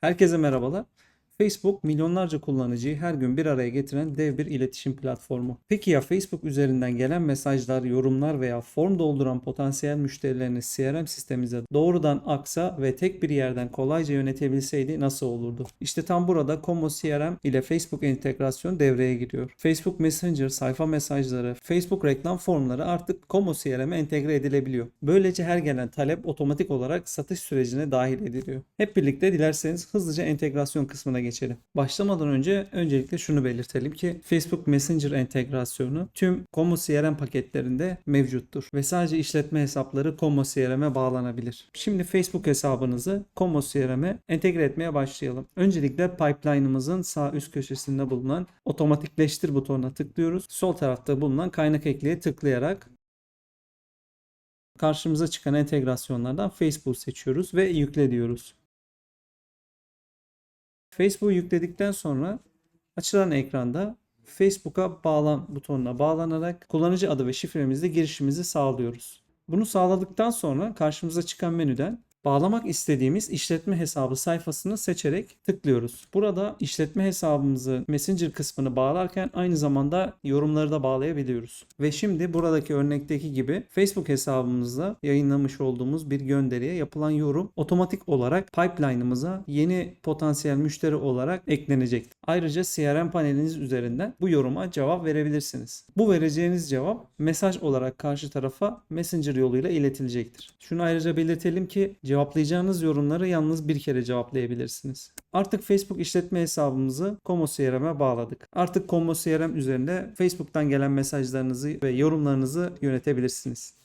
Herkese merhabalar. Facebook milyonlarca kullanıcıyı her gün bir araya getiren dev bir iletişim platformu. Peki ya Facebook üzerinden gelen mesajlar, yorumlar veya form dolduran potansiyel müşterilerini CRM sistemimize doğrudan aksa ve tek bir yerden kolayca yönetebilseydi nasıl olurdu? İşte tam burada Como CRM ile Facebook entegrasyon devreye giriyor. Facebook Messenger, sayfa mesajları, Facebook reklam formları artık Como CRM'e entegre edilebiliyor. Böylece her gelen talep otomatik olarak satış sürecine dahil ediliyor. Hep birlikte dilerseniz hızlıca entegrasyon kısmına geçelim. Başlamadan önce öncelikle şunu belirtelim ki Facebook Messenger entegrasyonu tüm Como CRM paketlerinde mevcuttur ve sadece işletme hesapları Como CRM'e bağlanabilir. Şimdi Facebook hesabınızı Como CRM'e entegre etmeye başlayalım. Öncelikle pipeline'ımızın sağ üst köşesinde bulunan otomatikleştir butonuna tıklıyoruz. Sol tarafta bulunan kaynak ekleye tıklayarak karşımıza çıkan entegrasyonlardan Facebook seçiyoruz ve yükle diyoruz. Facebook yükledikten sonra açılan ekranda Facebook'a bağlan butonuna bağlanarak kullanıcı adı ve şifremizle girişimizi sağlıyoruz. Bunu sağladıktan sonra karşımıza çıkan menüden bağlamak istediğimiz işletme hesabı sayfasını seçerek tıklıyoruz. Burada işletme hesabımızı Messenger kısmını bağlarken aynı zamanda yorumları da bağlayabiliyoruz. Ve şimdi buradaki örnekteki gibi Facebook hesabımızda yayınlamış olduğumuz bir gönderiye yapılan yorum otomatik olarak pipeline'ımıza yeni potansiyel müşteri olarak eklenecektir. Ayrıca CRM paneliniz üzerinden bu yoruma cevap verebilirsiniz. Bu vereceğiniz cevap mesaj olarak karşı tarafa Messenger yoluyla iletilecektir. Şunu ayrıca belirtelim ki cevaplayacağınız yorumları yalnız bir kere cevaplayabilirsiniz. Artık Facebook işletme hesabımızı Como CRM'e bağladık. Artık Como CRM üzerinde Facebook'tan gelen mesajlarınızı ve yorumlarınızı yönetebilirsiniz.